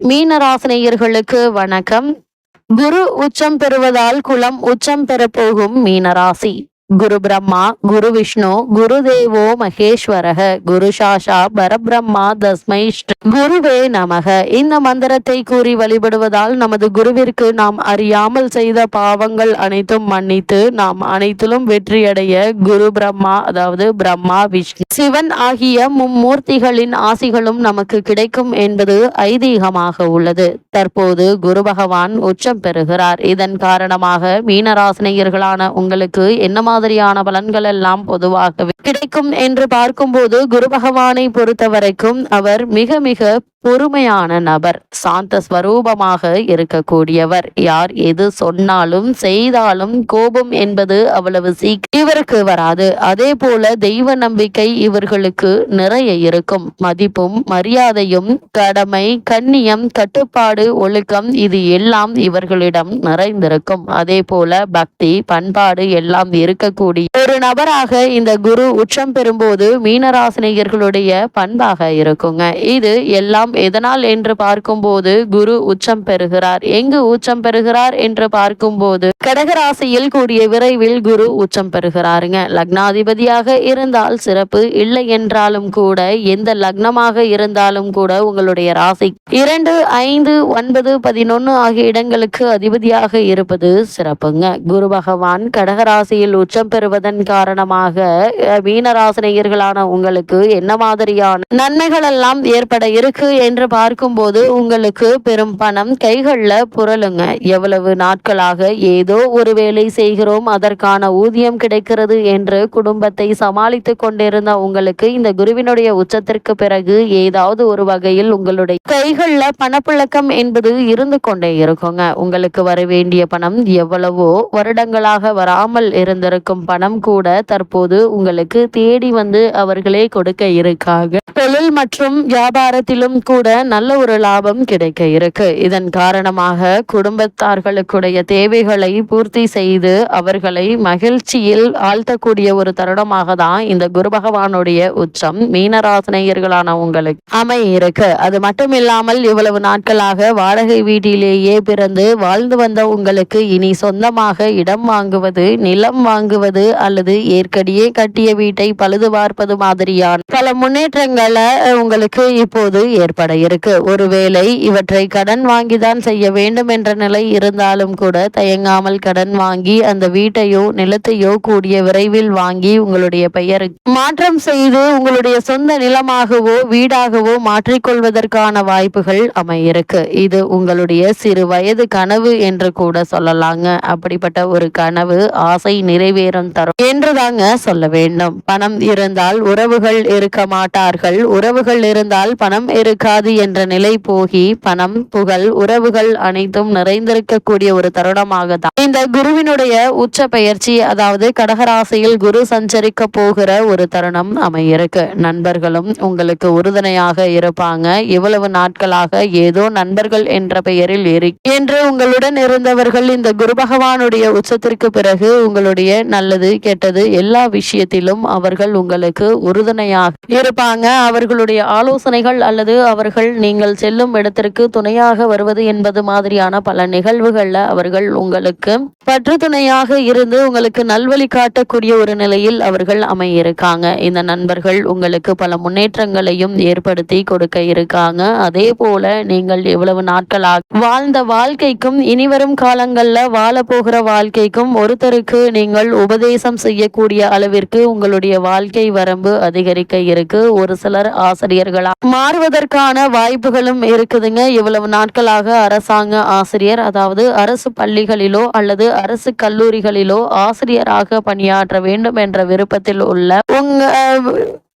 மீனராசினியர்களுக்கு வணக்கம். குரு உச்சம் பெறுவதால் குலம் உச்சம் பெறப்போகும் மீனராசி. குரு பிரம்மா குரு விஷ்ணு குரு தேவோ மகேஸ்வரக குரு சாஷா பரபிரம்மா தஸ்மை ஸ்ரீ குருவே நமக. இந்த மந்திரத்தை கூறி வழிபடுவதால் நமது குருவிற்கு நாம் அறியாமல் செய்த பாவங்கள் அனைத்தும் மன்னித்து நாம் அனைத்திலும் வெற்றியடைய குரு பிரம்மா அதாவது பிரம்மா விஷ்ணு சிவன் ஆகிய மும்மூர்த்திகளின் ஆசிகளும் நமக்கு கிடைக்கும் என்பது ஐதீகமாக உள்ளது. தற்போது குரு பகவான் உச்சம் பெறுகிறார். இதன் காரணமாக மீனராசினியர்களான உங்களுக்கு என்ன மாதிரியான பலன்கள் எல்லாம் பொதுவாகவே கிடைக்கும் என்று பார்க்கும்போது குரு பகவானை பொறுத்த வரைக்கும் அவர் மிக மிக பொறுமையான நபர் சாந்த ஸ்வரூபமாக இருக்கக்கூடியவர். யார் எது சொன்னாலும் செய்தாலும் கோபம் என்பது அவ்வளவு சீக்கிரம் இவருக்கு வராது. அதே போல தெய்வ நம்பிக்கை இவர்களுக்கு நிறைய இருக்கும். மதிப்பும் மரியாதையும் கடமை கண்ணியம் கட்டுப்பாடு ஒழுக்கம் இது எல்லாம் இவர்களிடம் நிறைந்திருக்கும். அதே போல பக்தி பண்பாடு எல்லாம் இருக்கக்கூடிய ஒரு நபராக இந்த குரு உச்சம் பெறும்போது மீனராசினியர்களுடைய பண்பாக இருக்குங்க. இது எல்லாம் எதனால் என்று பார்க்கும்போது குரு உச்சம் பெறுகிறார். எங்கு உச்சம் பெறுகிறார் என்று பார்க்கும்போது கடகராசியில் கூடிய விரைவில் குரு உச்சம் பெறுகிறாருங்க. லக்னாதிபதியாக இருந்தால் சிறப்பு. இல்லை என்றாலும் கூட எந்த லக்னமாக இருந்தாலும் கூட உங்களுடைய ராசி இரண்டு ஐந்து ஒன்பது பதினொன்னு ஆகிய இடங்களுக்கு அதிபதியாக இருப்பது சிறப்புங்க. குரு பகவான் கடகராசியில் உச்சம் பெறுவதன் காரணமாக மீனராசினியர்களான உங்களுக்கு என்ன மாதிரியான நன்மைகள் எல்லாம் ஏற்பட இருக்கு என்று பார்க்கும்போது உங்களுக்கு பெரும் பணம் கைகளில் புரளுங்க. எவ்வளவு நாட்களாக ஏதோ ஒரு வேலை செய்கிறோம் அதற்கான ஊதியம் கிடைக்கிறது என்று குடும்பத்தை சமாளித்து கொண்டிருந்த உங்களுக்கு இந்த குருவினுடைய உச்சத்திற்கு பிறகு ஏதாவது ஒரு வகையில் உங்களுடைய கைகளில் பணப்புழக்கம் என்பது இருந்து கொண்டே இருக்குங்க. உங்களுக்கு வர வேண்டிய பணம் எவ்வளவோ வருடங்களாக வராமல் இருந்திருக்கும் பணம் கூட தற்போது உங்களுக்கு தேடி வந்து அவர்களே கொடுக்க இருக்காங்க. தொழில் மற்றும் வியாபாரத்திலும் கூட நல்ல ஒரு லாபம் கிடைக்க இருக்கு. இதன் காரணமாக குடும்பத்தார்களுக்குடைய தேவைகளை பூர்த்தி செய்து அவர்களை மகிழ்ச்சியில் ஆழ்த்தக்கூடிய ஒரு தருணமாக தான் இந்த குரு பகவானுடைய உச்சம். மீனராசனையர்களான உங்களுக்கு அமை இருக்கு. அது மட்டும் இல்லாமல் இவ்வளவு நாட்களாக வாடகை வீட்டிலேயே பிறந்து வாழ்ந்து வந்த உங்களுக்கு இனி சொந்தமாக இடம் வாங்குவது நிலம் வாங்குவது அல்லது ஏற்கனவே கட்டிய வீட்டை பழுது பார்ப்பது மாதிரியான பல முன்னேற்றங்களை உங்களுக்கு இப்போது ஏற்பட இருக்கு. ஒருவேளை இவற்றை கடன் வாங்கிதான் செய்ய வேண்டும் என்ற நிலை இருந்தாலும் கூட தயங்காமல் கடன் வாங்கி அந்த வீட்டையோ நிலத்தையோ கூடிய விரைவில் வாங்கி உங்களுடைய பெயருக்கு மாற்றம் செய்து உங்களுடைய சொந்த நிலமாகவோ வீடாகவோ மாற்றிக்கொள்வதற்கான வாய்ப்புகள் அமையிருக்கு. இது உங்களுடைய சிறு வயது கனவு என்று கூட சொல்லலாங்க. அப்படிப்பட்ட ஒரு கனவு ஆசை நிறைவேறும் தரும் என்றுதாங்க சொல்ல வேண்டும். பணம் இருந்தால் உறவுகள் இருக்க மாட்டார்கள். உறவுகள் இருந்தால் பணம் இருக்காது என்ற நிலை போகி பணம் புகழ் உறவுகள் அனைத்தும் நிறைந்திருக்கக்கூடிய ஒரு தருணமாக தான் இந்த குருவினுடைய உச்ச பயிற்சி அதாவது கடகராசியில் குரு சஞ்சரிக்க போகிற ஒரு தருணம் அமையிருக்கு. நண்பர்களும் உங்களுக்கு உறுதுணையாக இருப்பாங்க. இவ்வளவு நாட்களாக ஏதோ நண்பர்கள் என்ற பெயரில் இரு. என்று உங்களுடன் இருந்தவர்கள் இந்த குரு பகவானுடைய உச்சத்திற்கு பிறகு உங்களுடைய நல்லது கெட்டது எல்லா விஷயத்திலும் அவர்கள் உங்களுக்கு உறுதுணையாக இருப்பாங்க. அவர்களுடைய ஆலோசனைகள் அல்லது அவர்கள் நீங்கள் செல்லும் இடத்திற்கு துணையாக வருவது என்பது மாதிரியான பல நிகழ்வுகள்ல அவர்கள் உங்களுக்கு பற்று துணையாக இருந்து உங்களுக்கு நல்வழி காட்டக்கூடிய ஒரு நிலையில் அவர்கள் அமையிருக்காங்க. இந்த நண்பர்கள் உங்களுக்கு பல முன்னேற்றங்களையும் ஏற்படுத்தி கொடுக்க இருக்காங்க. அதே போல நீங்கள் எவ்வளவு நாட்களாக வாழ்ந்த வாழ்க்கைக்கும் இனிவரும் காலங்கள்ல வாழ போகிற வாழ்க்கைக்கும் ஒருத்தருக்கு நீங்கள் உபதேசம் செய்யக்கூடிய அளவிற்கு உங்களுடைய வாழ்க்கை வரம்பு அதிகரிக்க இருக்கு. ஒரு சிலர் ஆசிரியர்களா மாறுவதற்கான வாய்ப்புகளும் இருக்குதுங்க. இவ்வளவு நாட்களாக அரசாங்க ஆசிரியர் அதாவது அரசு பள்ளிகளிலோ அல்லது அரசு கல்லூரிகளிலோ ஆசிரியராக பணியாற்ற வேண்டும் என்ற விருப்பத்தில் உள்ள உங்க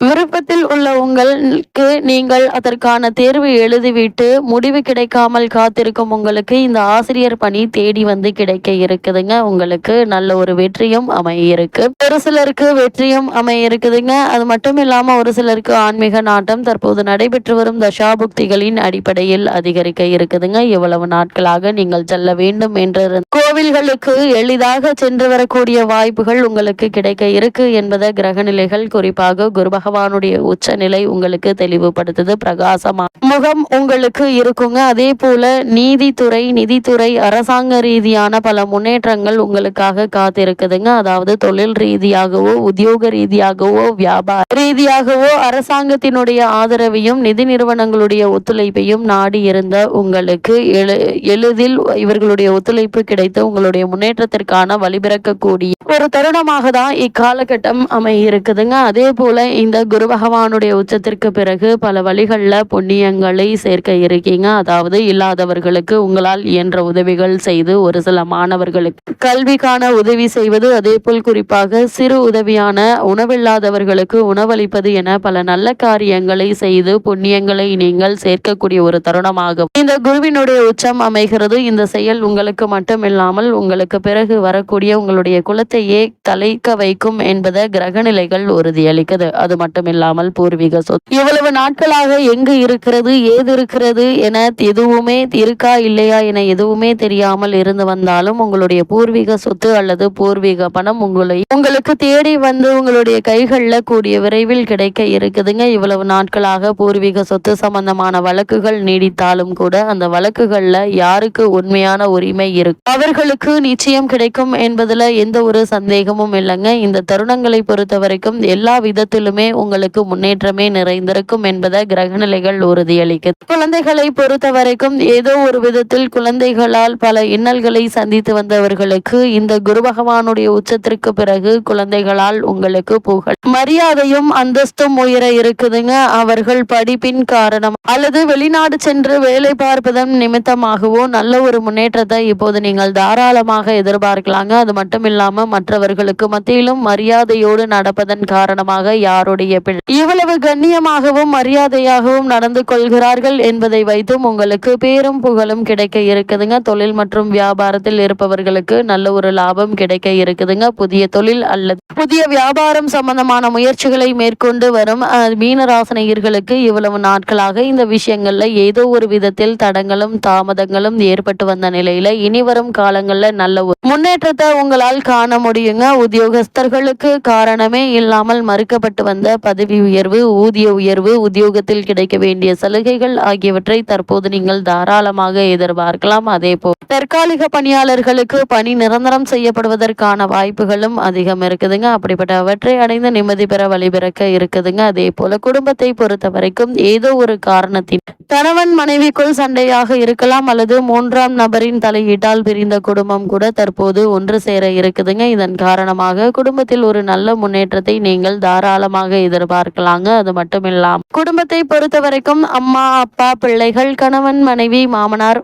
விருப்பத்தில் உள்ள உங்களுக்கு நீங்கள் அதற்கான தேர்வு எழுதிவிட்டு முடிவு கிடைக்காமல் காத்திருக்கும் உங்களுக்கு இந்த ஆசிரியர் பணி தேடி வந்து கிடைக்க இருக்குதுங்க. உங்களுக்கு நல்ல ஒரு வெற்றியும் அமையிருக்கு. ஒரு சிலருக்கு வெற்றியும் அமையிருக்குதுங்க. அது மட்டும் இல்லாம ஒரு சிலருக்கு ஆன்மீக நாட்டம் தற்போது நடைபெற்று வரும் தசாபுக்திகளின் அடிப்படையில் அதிகரிக்க இருக்குதுங்க. இவ்வளவு நாட்களாக நீங்கள் செல்ல வேண்டும் என்று கோவில்களுக்கு எளிதாக சென்று வரக்கூடிய வாய்ப்புகள் உங்களுக்கு கிடைக்க இருக்கு என்பதை கிரகநிலைகள் குறிப்பாக குருபக பகவானுடைய உச்ச நிலை உங்களுக்கு தெளிவுபடுத்துது பிரகாசமா. முகம் உங்களுக்கு இருக்குங்க. அதே போல நீதித்துறை நிதித்துறை அரசாங்க ரீதியான பல முன்னேற்றங்கள் உங்களுக்காக காத்திருக்குதுங்க. அதாவது தொழில் ரீதியாகவோ உத்தியோக ரீதியாகவோ வியாபார ரீதியாகவோ அரசாங்கத்தினுடைய ஆதரவையும் நிதி நிறுவனங்களுடைய ஒத்துழைப்பையும் நாடி இருந்த உங்களுக்கு எழு எளிதில் இவர்களுடைய ஒத்துழைப்பு கிடைத்து உங்களுடைய முன்னேற்றத்திற்கான வழிபிறக்கக்கூடிய ஒரு தருணமாக தான் இக்காலகட்டம் அமையிருக்குதுங்க. அதே போல இந்த குரு பகவானுடைய உச்சத்திற்கு பிறகு பல வழிகளில் புண்ணியங்களை சேர்க்க இருக்கீங்க. அதாவது இல்லாதவர்களுக்கு உங்களால் இயன்ற உதவிகள் செய்து ஒரு சில மாணவர்களுக்கு கல்விக்கான உதவி செய்வது. அதே போல் குறிப்பாக சிறு உதவியான உணவில்லாதவர்களுக்கு உணவளிப்பது என பல நல்ல காரியங்களை செய்து புண்ணியங்களை நீங்கள் சேர்க்கக்கூடிய ஒரு தருணமாகும். இந்த குருவினுடைய உச்சம் அமைகிறது. இந்த செயல் உங்களுக்கு மட்டுமில்லாமல் உங்களுக்கு பிறகு வரக்கூடிய உங்களுடைய குலத்தையே தலைக்க வைக்கும் என்பதை கிரகநிலைகள் உறுதியளிக்குது. அது மட்டும் மட்டுமில்லாமல் பூர்வீக சொத்து. இவ்வளவு நாட்களாக எங்கு இருக்கிறது ஏது இருக்கிறது என எதுவுமே இருக்கா இல்லையா என எதுவுமே தெரியாமல் இருந்து வந்தாலும் உங்களுடைய பூர்வீக சொத்து அல்லது பூர்வீக பணம் உங்களை உங்களுக்கு தேடி வந்து உங்களுடைய கைகளில் கூடிய விரைவில் கிடைக்க இருக்குதுங்க. இவ்வளவு நாட்களாக பூர்வீக சொத்து சம்பந்தமான வழக்குகள் நீடித்தாலும் கூட அந்த வழக்குகள்ல யாருக்கு உண்மையான உரிமை இருக்கு? அவர்களுக்கு நிச்சயம் கிடைக்கும் என்பதுல எந்த ஒரு சந்தேகமும் இல்லைங்க. இந்த தருணங்களை பொறுத்த வரைக்கும் எல்லா விதத்திலுமே உங்களுக்கு முன்னேற்றமே நிறைந்திருக்கும் என்பதை கிரகநிலைகள் உறுதியளிக்குது. குழந்தைகளை பொறுத்த வரைக்கும் ஏதோ ஒரு விதத்தில் குழந்தைகளால் பல இன்னல்களை சந்தித்து வந்தவர்களுக்கு இந்த குரு பகவானுடைய உச்சத்திற்கு பிறகு குழந்தைகளால் உங்களுக்கு புகழ். மரியாதையும் அந்தஸ்தும் உயர இருக்குதுங்க. அவர்கள் படிப்பின் காரணம். அல்லது வெளிநாடு சென்று வேலை பார்ப்பதன் நிமித்தமாகவோ நல்ல ஒரு முன்னேற்றத்தை இப்போது நீங்கள் தாராளமாக எதிர்பார்க்கலாங்க. அது மட்டும் இல்லாம மற்றவர்களுக்கு மத்தியிலும் மரியாதையோடு நடப்பதன் காரணமாக யாருடைய பிள்ளை. இவ்வளவு கண்ணியமாகவும் மரியாதையாகவும் நடந்து கொள்கிறார்கள் என்பதை வைத்தும் உங்களுக்கு பேரும் புகழும் கிடைக்க இருக்குதுங்க. தொழில் மற்றும் வியாபாரத்தில் இருப்பவர்களுக்கு நல்ல ஒரு லாபம் கிடைக்க இருக்குதுங்க. புதிய தொழில் அல்லது புதிய வியாபாரம் சம்பந்தமான முயற்சிகளை மேற்கொண்டு வரும் மீனராசனையர்களுக்கு இவ்வளவு நாட்களாக இந்த விஷயங்கள்ல ஏதோ ஒரு விதத்தில் தடங்களும் தாமதங்களும் ஏற்பட்டு வந்த நிலையில இனி வரும் காலங்கள்ல நல்ல ஒரு முன்னேற்றத்தை உங்களால் காண முடியுங்க. உத்தியோகஸ்தர்களுக்கு காரணமே இல்லாமல் மறுக்கப்பட்டு வந்த பதவி உயர்வு ஊதிய உயர்வு உத்தியோகத்தில் கிடைக்க வேண்டிய சலுகைகள் ஆகியவற்றை தற்போது நீங்கள் தாராளமாக எதிர்பார்க்கலாம். அதே போல் தற்காலிக பணியாளர்களுக்கு பணி நிரந்தரம் செய்யப்படுவதற்கான வாய்ப்புகளும் அதிகம் இருக்குதுங்க. அப்படிப்பட்டவற்றை அடைந்து நிம்மதி பெற வழிபிறக்க இருக்குதுங்க. அதே போல குடும்பத்தை பொறுத்த வரைக்கும் ஏதோ ஒரு காரணத்தின் கணவன் மனைவிக்குள் சண்டையாக இருக்கலாம் அல்லது மூன்றாம் நபரின் தலையீட்டால் பிரிந்த குடும்பம் கூட தற்போது ஒன்று சேர இருக்குதுங்க. இதன் காரணமாக குடும்பத்தில் ஒரு நல்ல முன்னேற்றத்தை நீங்கள் தாராளமாக எதிர்பார்க்கலாங்க. அது மட்டும் இல்லாம குடும்பத்தை பொறுத்த வரைக்கும் அம்மா அப்பா பிள்ளைகள் கணவன் மனைவி மாமனார்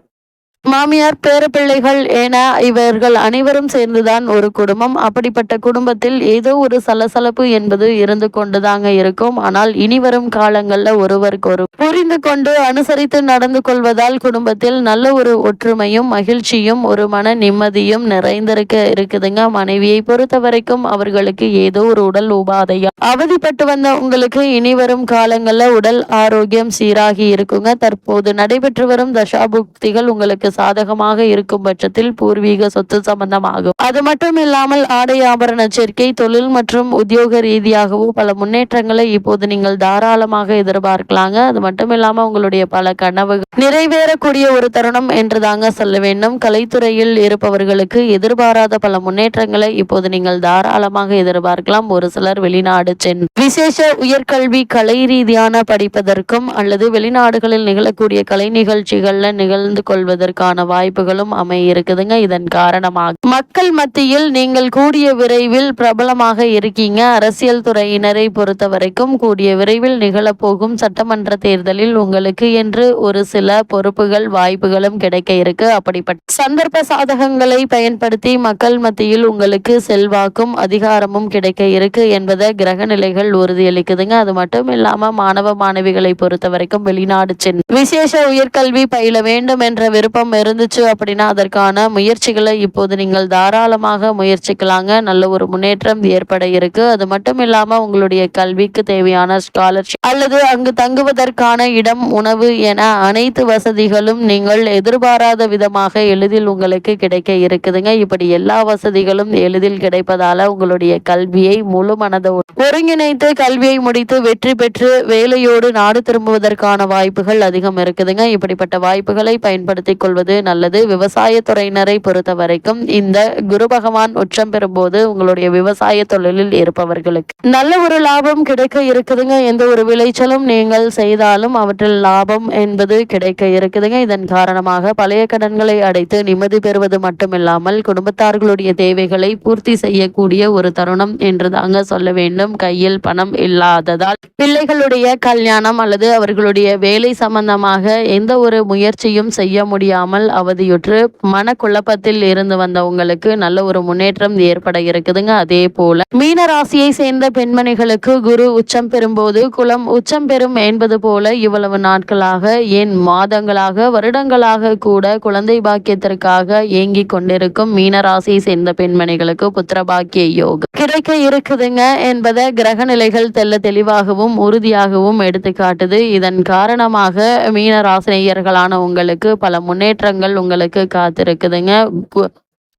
மாமியார் பேரப்பிள்ளைகள் என இவர்கள் அனைவரும் சேர்ந்துதான் ஒரு குடும்பம். அப்படிப்பட்ட குடும்பத்தில் ஏதோ ஒரு சலசலப்பு என்பது இருந்து கொண்டுதாங்க இருக்கும். ஆனால் இனி வரும் காலங்கள்ல ஒருவருக்கு ஒரு புரிந்து கொண்டு அனுசரித்து நடந்து கொள்வதால் குடும்பத்தில் நல்ல ஒரு ஒற்றுமையும் மகிழ்ச்சியும் ஒரு மன நிம்மதியும் நிறைந்திருக்க இருக்குதுங்க. மனைவியை பொறுத்த வரைக்கும் அவர்களுக்கு ஏதோ ஒரு உடல் உபாதையா அவதிப்பட்டு வந்த உங்களுக்கு இனி வரும் காலங்கள்ல உடல் ஆரோக்கியம் சீராகி இருக்குங்க. தற்போது நடைபெற்று வரும் தசாபுக்திகள் உங்களுக்கு சாதகமாக இருக்கும் பட்சத்தில் பூர்வீக சொத்து சம்பந்தமாகும். அது மட்டும் இல்லாமல் ஆடை ஆபரண சேர்க்கை தொழில் மற்றும் உத்தியோக ரீதியாகவோ பல முன்னேற்றங்களை இப்போது நீங்கள் தாராளமாக எதிர்பார்க்கலாங்க. அது மட்டும் இல்லாம உங்களுடைய பல கனவுகள். நிறைவேறக்கூடிய ஒரு தருணம் என்று தாங்க சொல்ல வேண்டும். கலைத்துறையில் இருப்பவர்களுக்கு எதிர்பாராத பல முன்னேற்றங்களை இப்போது நீங்கள் தாராளமாக எதிர்பார்க்கலாம். ஒரு சிலர் வெளிநாடு சென்று விசேஷ உயர்கல்வி கலை ரீதியான படிப்பதற்கும் அல்லது வெளிநாடுகளில் நிகழக்கூடிய கலை நிகழ்ச்சிகள்ல நிகழ்ந்து கொள்வதற்கும் வருவதற்கான வாய்ப்புகளும் அமைய இருக்குதுங்க இதன் காரணமாக மக்கள் மத்தியில் நீங்கள் கூடிய விரைவில் பிரபலமாக இருக்கீங்க. அரசியல் துறையினரை பொறுத்த வரைக்கும் கூடிய விரைவில் நிகழப்போகும் சட்டமன்ற தேர்தலில் உங்களுக்கு என்று ஒரு சில பொறுப்புகள் வாய்ப்புகளும் கிடைக்க இருக்கு. அப்படிப்பட்ட சந்தர்ப்ப சாதகங்களை பயன்படுத்தி மக்கள் மத்தியில் உங்களுக்கு செல்வாக்கும் அதிகாரமும் கிடைக்க இருக்கு என்பதை கிரக நிலைகள் உறுதியளிக்குதுங்க. அது மட்டும் இல்லாம மாணவ மாணவிகளை பொறுத்த வரைக்கும் வெளிநாடு சென்று விசேஷ உயர்கல்வி பயில வேண்டும் என்ற விருப்பம் இருந்துச்சு அப்படின்னா அதற்கான முயற்சிகளை இப்போது நீங்கள் தாராளமாக முயற்சிக்கலாங்க. நல்ல ஒரு முன்னேற்றம் ஏற்பட இருக்கு. அது மட்டும் இல்லாம உங்களுடைய கல்விக்கு தேவையான ஸ்காலர்ஷிப் அல்லது அங்கு தங்குவதற்கான இடம் உணவு என அனைத்து வசதிகளும் நீங்கள் எதிர்பாராத விதமாக எளிதில் உங்களுக்கு கிடைக்க இருக்குதுங்க. இப்படி எல்லா வசதிகளும் எளிதில் கிடைப்பதால உங்களுடைய கல்வியை முழு மனதோடு ஒருங்கிணைத்து கல்வியை முடித்து வெற்றி பெற்று வேலையோடு நாடு திரும்புவதற்கான வாய்ப்புகள் அதிகம் இருக்குதுங்க. இப்படிப்பட்ட வாய்ப்புகளை பயன்படுத்திக் கொள்வது நல்லது. விவசாய துறையினரை பொறுத்த வரைக்கும் இந்த குரு பகவான் உச்சம் பெறும்போது உங்களுடைய விவசாய தொழிலில் இருப்பவர்களுக்கு நல்ல ஒரு லாபம் கிடைக்க இருக்குதுங்க. எந்த ஒரு விளைச்சலும் நீங்கள் செய்தாலும் அவற்றில் லாபம் என்பது கிடைக்க இருக்குதுங்க. இதன் காரணமாக பழைய கடன்களை அடைத்து நிம்மதி பெறுவது மட்டுமில்லாமல் குடும்பத்தார்களுடைய தேவைகளை பூர்த்தி செய்யக்கூடிய ஒரு தருணம் என்று தாங்க சொல்ல வேண்டும். கையில் பணம் இல்லாததால் பிள்ளைகளுடைய கல்யாணம் அல்லது அவர்களுடைய வேலை சம்பந்தமாக எந்த ஒரு முயற்சியும் செய்ய முடியாமல் அவதியுற்று மனக்குழப்பத்தில் இருந்து வந்த உங்களுக்கு நல்ல ஒரு முன்னேற்றம் ஏற்பட இருக்குதுங்க. அதே போல மீன ராசியை சேர்ந்த பெண்மணிகளுக்கு குரு உச்சம் பெறும்போது குலம் உச்சம் பெறும் என்பது போல இவ்வளவு நாட்களாக ஏன் மாதங்களாக வருடங்களாக கூட குழந்தை பாக்கியத்திற்காக ஏங்கிக் கொண்டிருக்கும் மீன ராசியை சேர்ந்த பெண்மணிகளுக்கு புத்திர பாக்கிய யோகம் கிடைக்க இருக்குதுங்க என்பதை கிரக நிலைகள் தெல்ல தெளிவாகவும் உறுதியாகவும் எடுத்துக்காட்டுது. இதன் காரணமாக மீன ராசினியர்களான உங்களுக்கு பல முன்னேற்றங்கள் உங்களுக்கு காத்திருக்குதுங்க.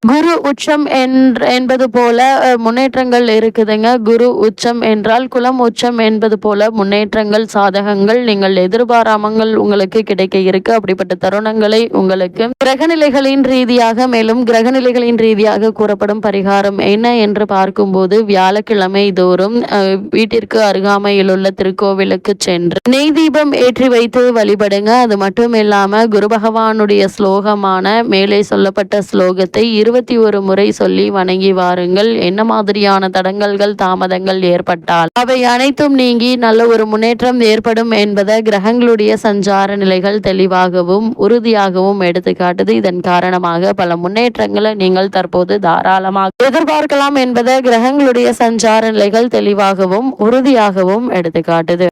குரு உச்சம் என்பது போல முன்னேற்றங்கள் இருக்குதுங்க. குரு உச்சம் என்றால் குலம் உச்சம் என்பது போல முன்னேற்றங்கள் சாதகங்கள் நீங்கள் எதிர்பாராமங்கள் உங்களுக்கு கிடைக்க இருக்கு. அப்படிப்பட்ட தருணங்களை உங்களுக்கு கிரகநிலைகளின் ரீதியாக மேலும் கிரகநிலைகளின் ரீதியாக கூறப்படும் பரிகாரம் என்ன என்று பார்க்கும்போது வியாழக்கிழமை தோறும் அஹ், வீட்டிற்கு அருகாமையில் உள்ள திருக்கோவிலுக்கு சென்று நெய் தீபம் ஏற்றி வைத்து வழிபடுங்க. அது மட்டும் இல்லாம குரு பகவானுடைய ஸ்லோகமான மேலே சொல்லப்பட்ட ஸ்லோகத்தை இருபத்தி ஒரு முறை சொல்லி வணங்கி வாருங்கள். என்ன மாதிரியான தடங்கல்கள் தாமதங்கள் ஏற்பட்டால்? அவை அனைத்தும் நீங்கி நல்ல ஒரு முன்னேற்றம் ஏற்படும் என்பதை கிரகங்களுடைய சஞ்சார நிலைகள் தெளிவாகவும் உறுதியாகவும் எடுத்து காட்டுது இதன் காரணமாக பல முன்னேற்றங்களை நீங்கள் தற்போது தாராளமாக எதிர்பார்க்கலாம் என்பதை கிரகங்களுடைய சஞ்சார நிலைகள் தெளிவாகவும் உறுதியாகவும் எடுத்துக்காட்டுது.